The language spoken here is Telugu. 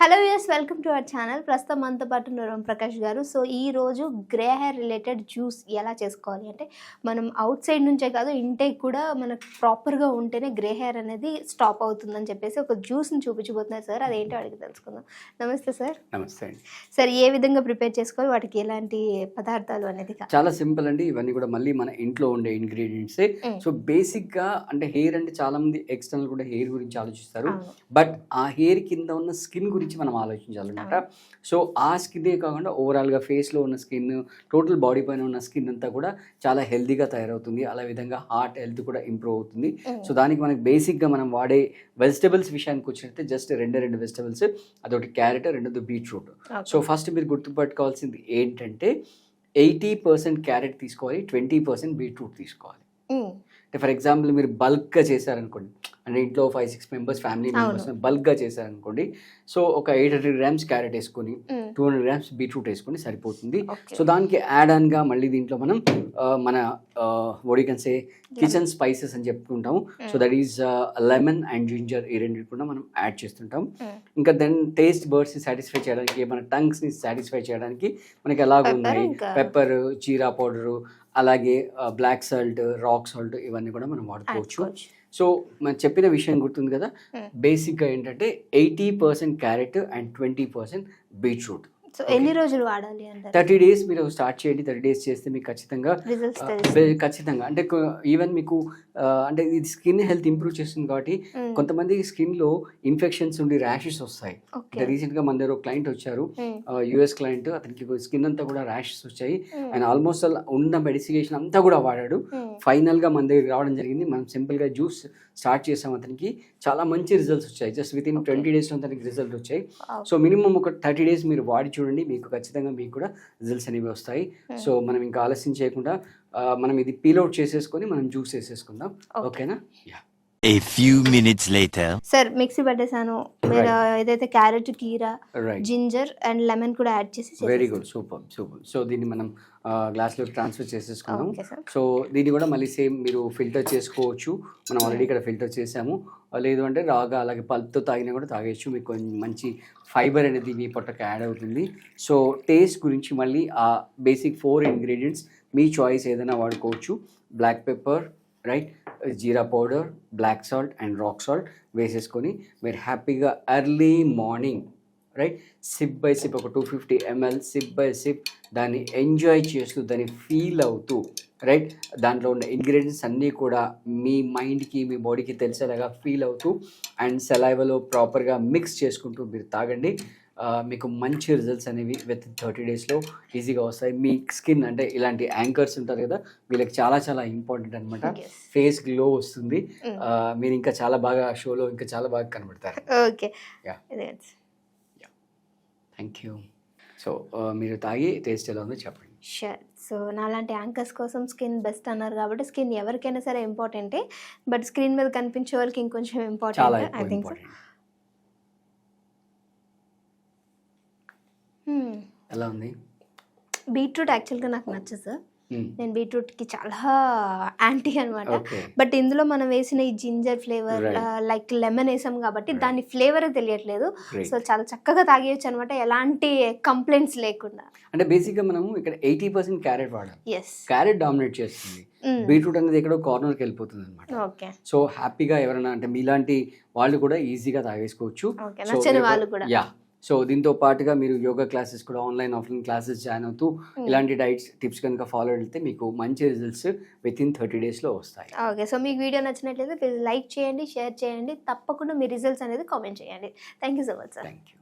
Hello US welcome to our channel. ప్రస్తుతం మనతో పాటు నూరం ప్రకాష్ గారు. సో ఈ రోజు గ్రే హెయిర్ రిలేటెడ్ జ్యూస్ ఎలా చేసుకోవాలి అంటే మనం అవుట్ సైడ్ నుంచే కాదు ఇంటేక్ కూడా మనకు ప్రాపర్గా ఉంటేనే గ్రే హెయిర్ అనేది స్టాప్ అవుతుందని చెప్పేసి ఒక జ్యూస్ని చూపించబోతున్నారు సార్. అదేంటో అడిగి తెలుసుకుందాం. నమస్తే సార్. నమస్తే అండి. సార్ ఏ విధంగా ప్రిపేర్ చేసుకోవాలి? వాటికి ఎలాంటి పదార్థాలు అనేది చాలా సింపుల్ అండి. ఇవన్నీ కూడా మళ్ళీ మన ఇంట్లో ఉండే ఇంగ్రీడియంట్స్. సో బేసిక్గా అంటే హెయిర్ అంటే చాలా మంది ఎక్స్టర్నల్ కూడా హెయిర్ గురించి ఆలోచిస్తారు. బట్ ఆ హెయిర్ కింద ఉన్న స్కిన్ గురించి మనం ఆలోచించాలన్నమాట సో ఆ స్కిన్నే కాకుండా ఓవరాల్గా ఫేస్లో ఉన్న స్కిన్ టోటల్ బాడీ పైన ఉన్న స్కిన్ అంతా కూడా చాలా హెల్దీగా తయారవుతుంది అలా విధంగా హార్ట్ హెల్త్ కూడా ఇంప్రూవ్ అవుతుంది. సో దానికి మనకి బేసిక్గా మనం వాడే వెజిటబుల్స్ విషయానికి వచ్చినట్టే జస్ట్ రెండే రెండు వెజిటబుల్స్ అదొకటి క్యారెట్ రెండోది బీట్రూట్. సో ఫస్ట్ మీరు గుర్తుపెట్టుకోవాల్సింది ఏంటంటే ఎయిటీ పర్సెంట్ క్యారెట్ తీసుకోవాలి ట్వంటీ పర్సెంట్ బీట్రూట్ తీసుకోవాలి. అంటే ఫర్ ఎగ్జాంపుల్ మీరు బల్క్గా చేశారనుకోండి అంటే ఇంట్లో five six members family members బల్క్గా చేశారనుకోండి సో ఒక ఎయిట్ హండ్రెడ్ గ్రామ్స్ క్యారెట్ వేసుకొని. టూ హండ్రెడ్ గ్రామ్స్ బీట్రూట్ వేసుకొని సరిపోతుంది. సో దానికి యాడ్ ఆన్గా మళ్ళీ దీంట్లో మనం మన వడి కెన్ సే కిచెన్ స్పైసెస్ అని చెప్పుకుంటాము. So that is lemon and ginger ఈ రెండింటి కూడా మనం యాడ్ చేస్తుంటాం. ఇంకా దెన్ టేస్ట్ బర్డ్స్ని సాటిస్ఫై చేయడానికి మన టంగ్స్ని సాటిస్ఫై చేయడానికి మనకి ఎలాగ ఉన్నాయి. పెప్పర్ జీరా పౌడరు అలాగే బ్లాక్ సాల్ట్ రాక్ సాల్ట్ ఇవన్నీ కూడా మనం వాడుకోవచ్చు. సో మనం చెప్పిన విషయం గుర్తుంది కదా Hmm. బేసిక్గా ఏంటంటే eighty percent carrot and twenty percent beetroot so ఎన్ని రోజులు వాడాలి అంటారు? థర్టీ డేస్ మీరు స్టార్ట్ చేయండి థర్టీ డేస్ చేస్తే మీకు ఖచ్చితంగా ఖచ్చితంగా. అంటే ఈవెన్ మీకు అంటే ఇది స్కిన్ హెల్త్ ఇంప్రూవ్ చేస్తుంది కాబట్టి. కొంతమంది స్కిన్లో ఇన్ఫెక్షన్స్ ఉండి ర్యాషెస్ వస్తాయి. రీసెంట్గా మన దగ్గర ఒక క్లయింట్ వచ్చారు. యుఎస్ క్లయింట్ అతనికి స్కిన్ అంతా కూడా ర్యాషెస్ వచ్చాయి. అండ్ ఆల్మోస్ట్ ఉన్న మెడిసికేషన్ అంతా కూడా వాడాడు. ఫైనల్గా మన దగ్గర రావడం జరిగింది. మనం సింపుల్గా జ్యూస్ స్టార్ట్ చేసాం అతనికి. చాలా మంచి రిజల్ట్స్ వచ్చాయి. Just within. ట్వంటీ డేస్లో అతనికి రిజల్ట్ వచ్చాయి. సో మినిమం ఒక థర్టీ డేస్ మీరు వాడి చూడండి మీకు ఖచ్చితంగా మీకు కూడా రిజల్ట్స్ అనేవి వస్తాయి Hmm. సో మనం ఇంకా ఆలస్యం చేయకుండా మనం ఇది పీల్ అవుట్ చేసేసుకొని మనం జ్యూస్ వేసేసుకుందాం. ఓకేనా A few minutes later. Sir mixie పట్టేసాను మీరు ఏదైతే క్యారెట్ కీరా జింజర్ అండ్ లెమన్ కూడా యాడ్ చేసి very good super super so దీన్ని మనం గ్లాస్లో ట్రాన్స్ఫర్ చేసేసుకుందాం. సార్ సో దీన్ని కూడా మళ్ళీ సేమ్ మీరు ఫిల్టర్ చేసుకోవచ్చు. మనం ఆల్రెడీ ఇక్కడ ఫిల్టర్ చేసాము. ఆ, లేదు అంటే రాగా అలాగే పల్ప్తో తాగినా కూడా తాగేయచ్చు. మీకు కొంచెం మంచి ఫైబర్ అనేది మీ పొట్టకి యాడ్ అవుతుంది. సో టేస్ట్ గురించి మళ్ళీ ఆ బేసిక్ ఫోర్ ఇంగ్రీడియంట్స్ మీ చాయిస్ ఏదైనా వాడుకోవచ్చు. Black pepper right jeera powder black salt and rock salt వేసేసుకొని మీరు హ్యాపీగా early morning right sip by sip ఒక two fifty ML sip by sip దాన్ని ఎంజాయ్ చేస్తూ దాన్ని ఫీల్ అవుతూ రైట్ దాంట్లో ఉన్న ఇంగ్రీడియంట్స్ అన్నీ కూడా మీ మైండ్కి మీ బాడీకి తెలిసేలాగా ఫీల్ అవుతూ అండ్ సెలైవలో ప్రాపర్గా మిక్స్ చేసుకుంటూ మీరు తాగండి. మీకు మంచి రిజల్ట్స్ అనేవి విత్ థర్టీ డేస్లో ఈజీగా వస్తాయి. మీ స్కిన్ అంటే ఇలాంటి యాంకర్స్ ఉంటారు కదా వీళ్ళకి చాలా చాలా ఇంపార్టెంట్ అనమాట. ఫేస్ గ్లో వస్తుంది. Mm. ఆ, మీరు ఇంకా చాలా బాగా షోలో ఇంకా చాలా బాగా కనబడతారు. ఓకే. థ్యాంక్ యూ సో మీరు తాగి టేస్ట్ ఎలా ఉందో చెప్పండి. షూర్ సో నాలాంటి యాంకర్స్ కోసం స్కిన్ బెస్ట్ అన్నారు కాబట్టి స్కిన్ ఎవరికైనా సరే ఇంపార్టెంటే బట్ స్క్రీన్ మీద కనిపించే వాళ్ళకి ఇంకొంచెం ఇంపార్టెంట్ ఐ థింక్ ఇంపార్టెంట్ ఎలా ఉంది? బీట్రూట్ యాక్చువల్గా నాకు నచ్చదు సార్. నేను బీట్రూట్కి చాలా యాంటీ అనమాట బట్ ఇందులో మనం వేసిన ఈ జింజర్ ఫ్లేవర్. లైక్ లెమన్ వేసాం కాబట్టి. దాని ఫ్లేవర్ తెలియట్లేదు. సో చాలా చక్కగా తాగేయచ్చు అనమాట ఎలాంటి కంప్లైంట్స్ లేకుండా. అంటే బేసిక్గా మనము ఇక్కడ ఎయిటీ పర్సెంట్ క్యారెట్ వాడాలి. క్యారెట్ డామినేట్ చేస్తుంది. బీట్రూట్ అనేది ఎక్కడో కార్నర్కి వెళ్ళిపోతుంది అనమాట ఓకే. సో హ్యాపీగా ఎవరైనా అంటే మీలాంటి వాళ్ళు కూడా ఈజీగా తాగేసుకోవచ్చు. యా. సో దీంతో పాటుగా మీరు యోగా క్లాసెస్ కూడా ఆన్లైన్ ఆఫ్లైన్ క్లాసెస్ జాయిన్ అవుతూ ఇలాంటి డైట్స్ టిప్స్ కనుక ఫాలో అయితే మీకు మంచి రిజల్ట్స్ విత్ ఇన్ థర్టీ డేస్లో వస్తాయి. ఓకే. సో మీకు వీడియో నచ్చినట్లయితే లైక్ చేయండి షేర్ చేయండి. తప్పకుండా మీ రిజల్ట్స్ అనేది కామెంట్ చేయండి. Thank you so much sir. Thank you.